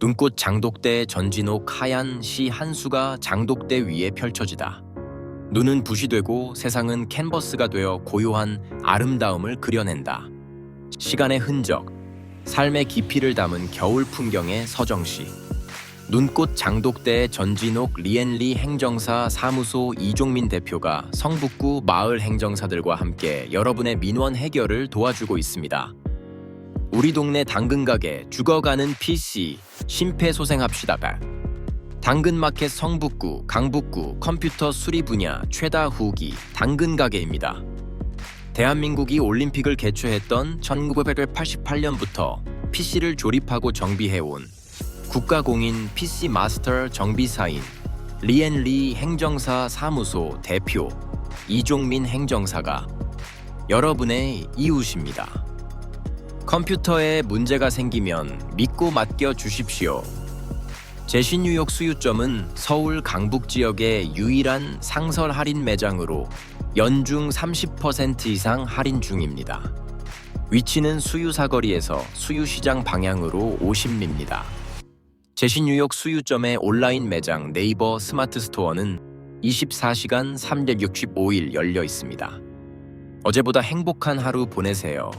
눈꽃 장독대 전진옥 하얀 시 한 수가 장독대 위에 펼쳐지다. 눈은 붓이 되고 세상은 캔버스가 되어 고요한 아름다움을 그려낸다. 시간의 흔적, 삶의 깊이를 담은 겨울 풍경의 서정시. 눈꽃 장독대 전진옥 리엔리 행정사 사무소 이종민 대표가 성북구 마을 행정사들과 함께 여러분의 민원 해결을 도와주고 있습니다. 우리 동네 당근 가게 죽어가는 PC 심폐소생합시다가 당근마켓 성북구 강북구 컴퓨터 수리 분야 최다 후기 당근 가게입니다. 대한민국이 올림픽을 개최했던 1988년부터 PC를 조립하고 정비해온 국가공인 PC 마스터 정비사인 리엔리 행정사 사무소 대표 이종민 행정사가 여러분의 이웃입니다. 컴퓨터에 문제가 생기면 믿고 맡겨 주십시오. 제신유역 수유점은 서울 강북 지역의 유일한 상설 할인 매장으로 연중 30% 이상 할인 중입니다. 위치는 수유 사거리에서 수유시장 방향으로 50미입니다. 제신유역 수유점의 온라인 매장 네이버 스마트 스토어는 24시간 365일 열려 있습니다. 어제보다 행복한 하루 보내세요.